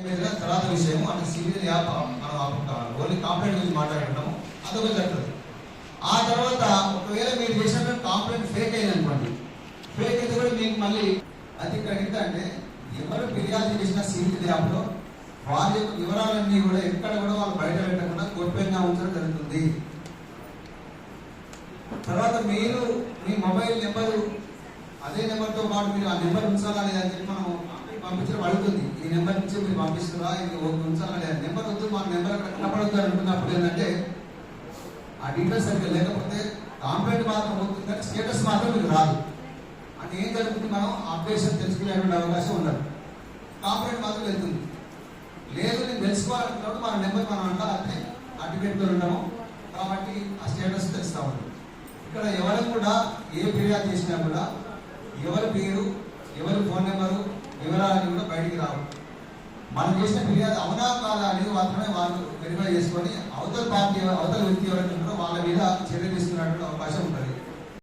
తర్వాత విషయం అంత సివిల్ యాప్ మనం ఆపుకుంటాం. ఓన్లీ కాంప్లైంట్ గురించి మాట్లాడుకుంటాము. అదొక జరుగుతుంది ఆ తర్వాత ఒకవేళ మీరు చేసిన కాంప్లైంట్ ఫేక్ అయింది అనుకోండి. ఫేక్ అయితే కూడా మీకు మళ్ళీ అది ఇక్కడ ఎంత అంటే ఎవరు ఫిర్యాదు చేసిన సివిల్ యాప్లో వారి యొక్క వివరాలన్నీ కూడా ఎక్కడ కూడా వాళ్ళు బయట పెట్టకుండా గోప్యంగా ఉంచడం జరుగుతుంది. తర్వాత మీరు మీ మొబైల్ నెంబరు అదే నెంబర్తో పాటు మీరు ఆ నెంబర్ ఉంచాలా లేదని చెప్పి మనం పంపించడం అడుగుతుంది. ఈ నెంబర్ నుంచి మీరు పంపిస్తున్నారా? ఇది ఉంచాలా లేదా నెంబర్ వద్దు మా నెంబర్ అక్కడ కనపడద్దు అనుకున్నప్పుడు ఏంటంటే ఆ డీటెయిల్స్ సరిగ్గా లేకపోతే కాంప్లైంట్ మాత్రం అవుతుంది కానీ స్టేటస్ మాత్రం మీకు రాదు. అంటే ఏం జరుగుతుంది మనం అప్డేషన్ తెలుసుకునేటువంటి అవకాశం ఉండదు. కాంప్లైంట్ మాత్రం వెళ్తుంది. లేదు నేను తెలుసుకోవాలనుకున్నప్పుడు మన నెంబర్ మనం అంటా అంటే అడ్వకేట్లో ఉంటాము కాబట్టి ఆ స్టేటస్ తెలుస్తా ఉంటుంది ఇక్కడ ఎవరు కూడా ఏ ఫిర్యాదు చేసినా కూడా ఎవరి పేరు ఎవరి ఫోన్ నెంబరు వివరాలన్నీ కూడా బయటికి రావు. మనం చేసిన ఫిర్యాదు అవునా కాదా అనేది మాత్రమే వాళ్ళు వెరిఫై చేసుకొని అవతల పార్టీ అవతల వ్యక్తి ఎవరైనా వాళ్ళ మీద